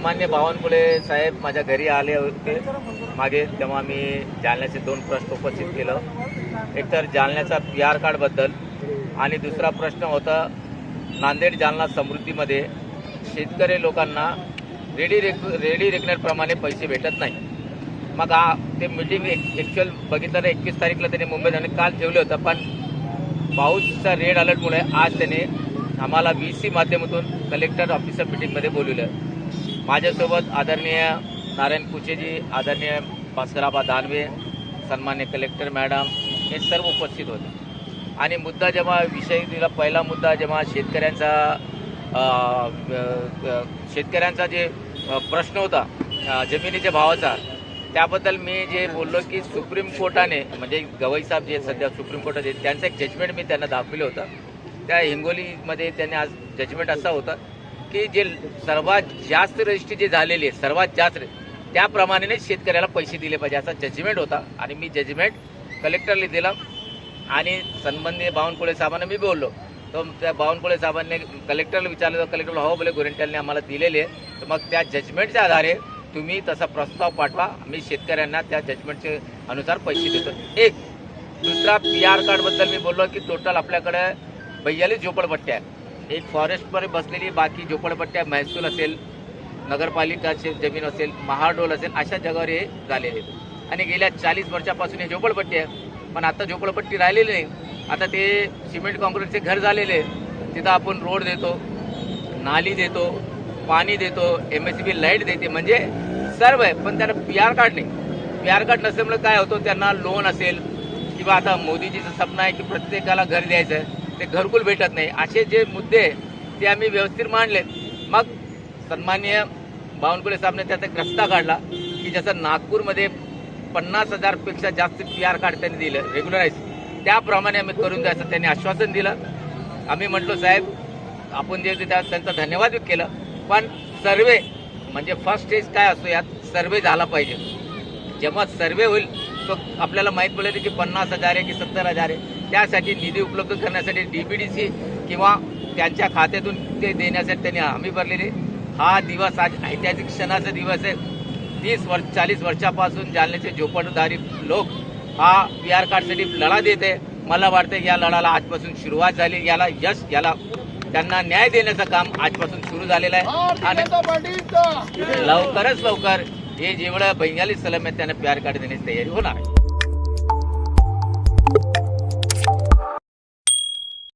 सन्मान्य बावनकुळे साहेब माझ्या घरी आले होते. मागे तेव्हा मी जालन्याचे दोन प्रश्न उपस्थित केलं. एकतर जालन्याचा पी आर कार्डबद्दल आणि दुसरा प्रश्न होता नांदेड जालना समृद्धीमध्ये शेतकरी लोकांना रेडी रेक रेडी रेकनरप्रमाणे पैसे भेटत नाही. मग हा ते मिटिंग ॲक्च्युअल बघितलं तर एकवीस तारीखला त्यांनी मुंबईत आणि काल ठेवलं होतं पण पाऊसचा रेड अलर्टमुळे आज त्याने आम्हाला व्ही सी माध्यमातून कलेक्टर ऑफिसर मिटिंगमध्ये बोलवलं. माझ्यासोबत आदरणीय नारायण कुचेजी आदरणीय भास्कराबा दानवे सन्मान्य कलेक्टर मॅडम हे सर्व उपस्थित होते. आणि मुद्दा जेव्हा विषय दिला पहिला मुद्दा जेव्हा शेतकऱ्यांचा शेतकऱ्यांचा जे प्रश्न होता जमिनीच्या भावाचा त्याबद्दल मी जे बोललो की सुप्रीम कोर्टाने म्हणजे गवई साहेब जे सध्या सुप्रीम कोर्टात आहेत त्यांचं एक जजमेंट मी त्यांना दाखवलं होतं. त्या हिंगोलीमध्ये त्यांनी आज जजमेंट असा होता की जे सर्वात जास्त रजिस्ट्री जे झालेली आहे सर्वात जास्त त्याप्रमाणे शेतकऱ्याला पैसे दिले पाहिजे असा जजमेंट होता. आणि मी जजमेंट कलेक्टरला दिला. आणि संबंधित बावनकुळे साहेबांना मी बोललो. तर त्या बावनकुळे साहेबांनी कलेक्टरला विचारलं तर कलेक्टरला हो बोले गोरेंट्यालने आम्हाला दिलेले आहे. तर मग त्या जजमेंटच्या आधारे तुम्ही तसा प्रस्ताव पाठवा. मी शेतकऱ्यांना त्या जजमेंटचे अनुसार पैसे देतो. एक दुसरा पी आर कार्डबद्दल मी बोललो की टोटल आपल्याकडे बैयालीस झोपडपट्ट्या आहे एक फॉरेस्टवर बसलेली बाकी झोपडपट्ट्या महसूल असेल नगरपालिकाची जमीन असेल महाडोल असेल अशा जगावर हे झालेले आहेत. आणि गेल्या चाळीस वर्षापासून हे झोपडपट्टी आहे पण आता झोपडपट्टी राहिलेली नाही. आता ते सिमेंट कॉन्क्रीटचे घर झालेले आहे तिथं आपण रोड देतो नाली देतो पाणी देतो एम एस बी लाइट देते. म्हणजे सर्व आहे. पण त्यांना पी आर कार्ड नाही. पी आर कार्ड नसल्यामुळे काय होतं? त्यांना लोन असेल. किंवा आता मोदीजीचं सपना आहे की प्रत्येकाला घर द्यायचं आहे. ते घरकुल भेटत नाही. असे जे मुद्दे ते आम्ही व्यवस्थित मांडले मग सन्मान्य बावनकुळे साहेबने त्याचा एक रस्ता काढला की जसं नागपूरमध्ये पन्नास हजारपेक्षा जास्त पी आर कार्ड त्यांनी दिलं रेग्युलराईज त्याप्रमाणे आम्ही करून द्यायचं त्यांनी आश्वासन दिलं. आम्ही म्हटलो साहेब आपण जे त्या त्यांचा धन्यवाद केलं पण सर्वे म्हणजे फर्स्ट स्टेज काय असतो यात सर्वे झाला पाहिजे. जेव्हा सर्वे होईल तो आपल्याला माहीत पडेल की पन्नास हजार आहे की सत्तर हजार आहे. त्यासाठी निधी उपलब्ध करण्यासाठी डी बी डी सी किंवा त्यांच्या खात्यातून ते देण्यासाठी त्यांनी हमी भरलेली हा दिवस आज ऐतिहासिक क्षणाचा दिवस आहे. तीस वर्ष चाळीस वर्षापासून जालन्याचे झोपडदारी लोक हा पी आर कार्डसाठी लढा देते मला वाटतं या लढाला आजपासून सुरुवात झाली. याला यश याला त्यांना न्याय देण्याचं काम आजपासून सुरू झालेलं आहे. आणि लवकरच लवकर हे जेवढं बंगाली सलम आहेत त्यांना पी आर कार्ड देण्याची तयारी होणार आहे